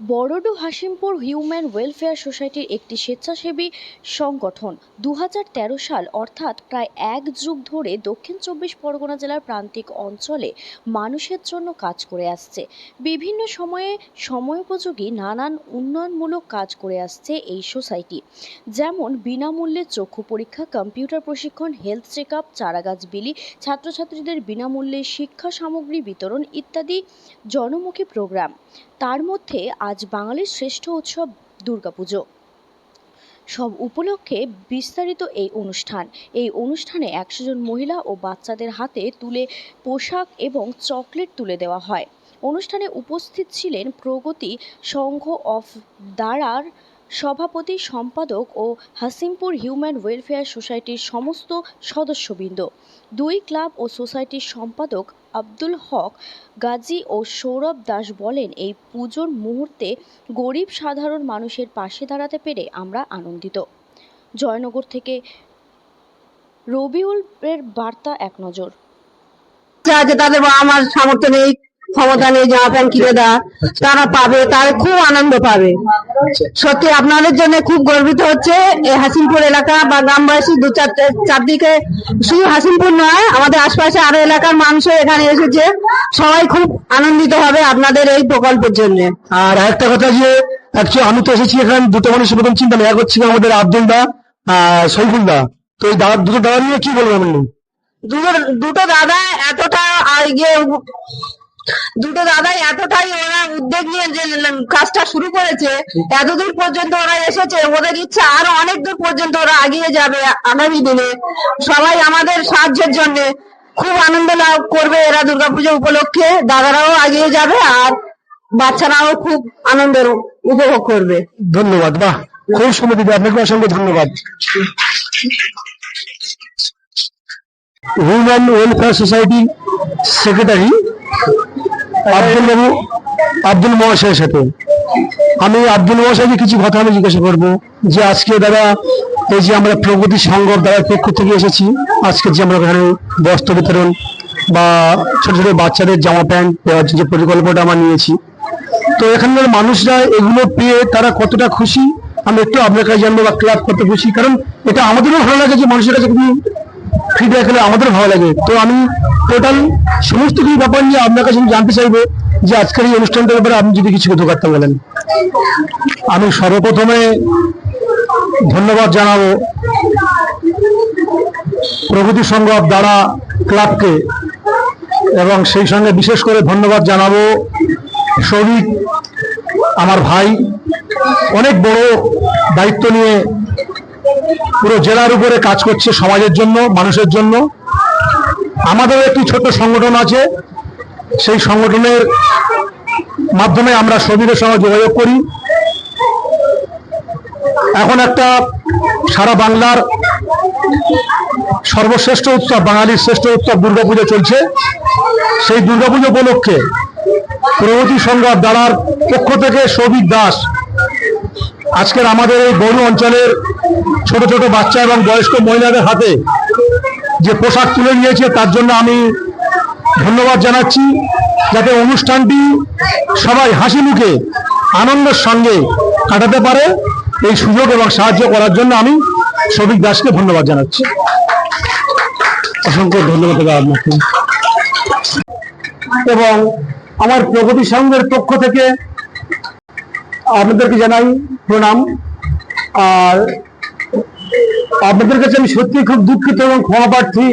বড়ডু Hashimpur human welfare সোসাইটির একটি স্বেচ্ছাসেবী সংগঠন দু হাজার তেরো সাল, অর্থাৎ প্রায় এক যুগ ধরে দক্ষিণ চব্বিশ পরগনা জেলার প্রান্তিক অঞ্চলে মানুষের জন্য কাজ করে আসছে। বিভিন্ন সময়ে সময়োপযোগী নানান উন্নয়নমূলক কাজ করে আসছে এই সোসাইটি, যেমন বিনামূল্যে চক্ষু পরীক্ষা, কম্পিউটার প্রশিক্ষণ, হেলথ চেক আপ চারাগাছ বিলি, ছাত্রছাত্রীদের বিনামূল্যে শিক্ষা সামগ্রী বিতরণ ইত্যাদি জনমুখী প্রোগ্রাম। তার মধ্যে আজ বাঙালির শ্রেষ্ঠ উৎসব দুর্গাপুজো। সব উপলক্ষে বিস্তারিত এই অনুষ্ঠান। এই অনুষ্ঠানে একশো জন মহিলা ও বাচ্চাদের হাতে তুলে পোশাক এবং চকলেট তুলে দেওয়া হয়। অনুষ্ঠানে উপস্থিত ছিলেন প্রগতি সংঘ অফ দাঁড়ার সভাপতি, সম্পাদক ও হাসিমপুর হিউম্যান ওয়েলফেয়ার সোসাইটির সমস্ত সদস্যবৃন্দ। দুই ক্লাব ও সোসাইটির সম্পাদক আব্দুল হক, গাজী ও সৌরভ দাস বলেন, এই পুজোর মুহূর্তে গরিব সাধারণ মানুষের পাশে দাঁড়াতে পেরে আমরা আনন্দিত। জয়নগর থেকে রবিউল এর বার্তা, এক নজর। বাবা সামর্থ্য নেই। ক্ষমতা নেই জামা প্যান্ট কিনে দেওয়া তারা পাবে তারা খুব আনন্দ পাবে। সত্যি আপনাদের জন্য খুব গর্বিত হচ্ছে এই হাসিমপুর এলাকা বা গ্রামবাসী দু চারটে চারদিকে শুধু হাসিমপুর নয় আমাদের আশপাশে আরও এলাকার মানুষও এখানে এসেছে। সবাই খুব আনন্দিত হবে আপনাদের এই প্রকল্পের জন্য। আর একটা কথা যে অ্যাকচুয়ালি আমি তো এসেছি এখানে দুটো মানুষের প্রথম চিন্তা নেই। এক হচ্ছে আমাদের আব্দুল দা আর সৈফুল দা। তো এই দাদা দুটো দাদা নিয়ে কি বলব আপনি? দুটো দুটো দাদা এতটা ইয়ে দুটো দাদাই এতটাই ওরা উদ্যোগ নিয়ে যে কাজটা শুরু করেছে, এতদূর পর্যন্ত ওরা এসেছে, ওদের ইচ্ছা আরও অনেক দূর পর্যন্ত ওরা এগিয়ে যাবে আগামী দিনে। সবাই আমাদের সাহায্যের জন্য খুব আনন্দ লাভ করবে এরা দুর্গাপুজো উপলক্ষে। দাদারাও এগিয়ে যাবে আর বাচ্চারাও খুব আনন্দের উপভোগ করবে। ধন্যবাদ, বাহ, খুব সুন্দর দিদি আপনাকে অসংখ্য ধন্যবাদ। Human welfare society secretary Abdul Babu, Abdul মহাশয়ের সাথে। আমি আব্দুল মহাশয়কে কিছু কথা আমি জিজ্ঞাসা করব যে আজকে দাদা এই যে আমরা প্রগতি সংঘ দ্বারা পক্ষ থেকে এসেছি, আজকে যে আমরা এখানে বস্ত্র বিতরণ বা ছোট ছোট বাচ্চাদের জামা প্যান্ট দেওয়ার যে পরিকল্পনাটা আমরা নিয়েছি, তো এখানকার মানুষরা এগুলো পেয়ে তারা কতটা খুশি? আমি একটু আপনার কাছে জানব বা ক্লাব কত খুশি? কারণ এটা আমাদেরও ভালো লাগে যে মানুষের কাছে ফিডব্যাক হলে আমাদের ভালো লাগে। তো আমি টোটাল সমস্ত কিছু ব্যাপার নিয়ে আপনার কাছে আমি জানতে চাইব যে আজকের এই অনুষ্ঠানটার ব্যাপারে আপনি যদি কিছু কথা করতে বলেন। আমি সর্বপ্রথমে ধন্যবাদ জানাব প্রগতি সংঘ দ্বারা ক্লাবকে এবং সেই সঙ্গে বিশেষ করে ধন্যবাদ জানাব শরিক আমার ভাই, অনেক বড় দায়িত্ব নিয়ে পুরো জেলার উপরে কাজ করছে সমাজের জন্য, মানুষের জন্য। আমাদের একটি ছোট্ট সংগঠন আছে। সেই সংগঠনের মাধ্যমে আমরা সবিরের সঙ্গে যোগাযোগ করি। এখন একটা সারা বাংলার সর্বশ্রেষ্ঠ উৎসব, বাঙালির শ্রেষ্ঠ উৎসব দুর্গাপুজো চলছে। সেই দুর্গাপুজো উপলক্ষে প্রগতি সংঘাত দ্বারার পক্ষ থেকে সৌভিক দাস, আজকের আমাদের এই বড় অঞ্চলের ছোট ছোট বাচ্চা এবং বয়স্ক মহিলাদের হাতে যে পোশাক তুলে নিয়েছে, তার জন্য আমি ধন্যবাদ জানাচ্ছি। যাতে অনুষ্ঠানটি সবাই হাসি মুখে, আনন্দের সঙ্গে কাটাতে পারে, এই সুযোগ এবং সাহায্য করার জন্য আমি সবিক দাসকে ধন্যবাদ জানাচ্ছি। অসংখ্য ধন্যবাদ আপনাকে। এবং আমার প্রগতি সংঘের পক্ষ থেকে আপনাদেরকে জানাই প্রণাম। আর আপনাদের কাছে আমি সত্যি খুব দুঃখিত এবং ক্ষমা প্রার্থী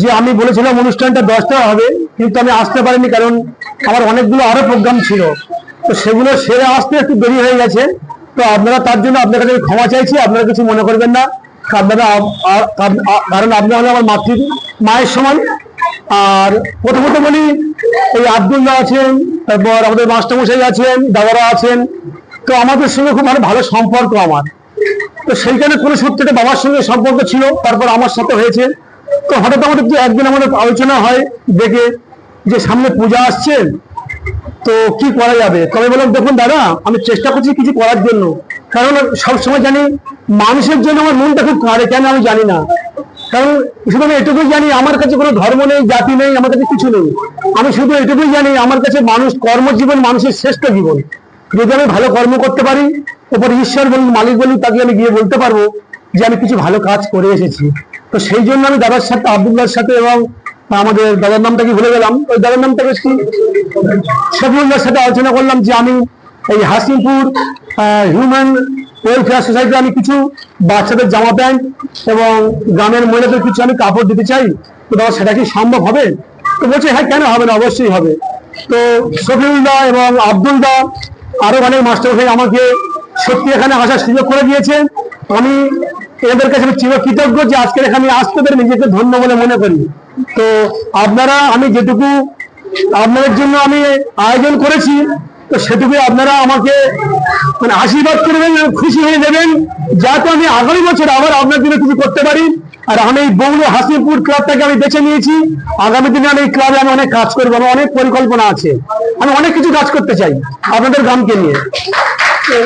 যে আমি বলেছিলাম অনুষ্ঠানটা দশটা হবে, কিন্তু আমি আসতে পারিনি কারণ আমার অনেকগুলো আরও প্রোগ্রাম ছিল। তো সেগুলো সেরে আসতে একটু দেরি হয়ে গেছে। তো আপনারা তার জন্য আপনার কাছে ক্ষমা চাইছি, আপনারা কিছু মনে করবেন না। আপনারা কারণ আপনি হলো আমার মাতৃ, মায়ের সমান। আর প্রথমত বলি, এই আব্দুল্লাহ আছেন, তারপর আমাদের মাস্টারমশাই আছেন, দাদারা আছেন। তো আমাদের সঙ্গে খুব ভালো সম্পর্ক আমার। তো সেইখানে কোনো সূত্রে বাবার সঙ্গে সম্পর্ক ছিল, তারপর আমার সাথে হয়েছে। তো হঠাৎ আমাদের একদিন আমাদের আলোচনা হয়, দেখে যে সামনে পূজা আসছে, তো কি করা যাবে? তবে বললাম, দেখুন দাদা, আমি চেষ্টা করছি কিছু করার জন্য। কারণ সবসময় জানি মানুষের জন্য আমার মনটা খুব কাঁদে কেন আমি জানি না? কারণ শুধু আমি এটুকুই জানি, আমার কাছে কোনো ধর্ম নেই, জাতি নেই, আমার কাছে কিছু নেই। আমি শুধু এটুকুই জানি, আমার কাছে মানুষ, কর্মজীবন মানুষের শ্রেষ্ঠ জীবন। যদি আমি ভালো কর্ম করতে পারি ওপর ঈশ্বর বলুন, মালিক বলুন, তাকে আমি গিয়ে বলতে পারব যে আমি কিছু ভালো কাজ করে এসেছি। তো সেই জন্য আমি দাদার সাথে, আব্দুল্লাহর সাথে এবং আমাদের দাদার নামটা কি ভুলে গেলাম? ওই দাদার নামটা বেশ কি? শফিউল্লাহর সাথে আলোচনা করলাম যে আমি এই হাসিমপুর হিউম্যান ওয়েলফেয়ার সোসাইটি আমি কিছু বাচ্চাদের জামা প্যান্ট এবং গ্রামের মহিলাদের কিছু আমি কাপড় দিতে চাই। তো দাদা, সেটা কি সম্ভব হবে? তো বলছে হ্যাঁ কেন হবে না? অবশ্যই হবে। তো শফিউল্লাহ এবং আব্দুল্লাহ আরও অনেক মাস্টার আমাকে সত্যি এখানে আসার সুযোগ করে দিয়েছে আমি এদের কাছে চির কৃতজ্ঞ যে আজকের এখানে আসতে নিজেকে ধন্য বলে মনে করি। তো আপনারা, আমি যেটুকু আপনাদের জন্য আমি আয়োজন করেছি, তো সেটুকু আপনারা আমাকে মানে আশীর্বাদ করবেন খুশি হয়ে দেবেন যাতে আমি আগামী বছর আবার আপনার জন্য কিছু করতে পারি। আর আমি এই বঙ্গ হাসিপুর ক্লাবটাকে আমি বেছে নিয়েছি। আগামী দিনে আমি এই ক্লাবে আমি অনেক কাজ করব, আমার অনেক পরিকল্পনা আছে। আমি অনেক কিছু কাজ করতে চাই আপনাদের গ্রামকে নিয়ে। তো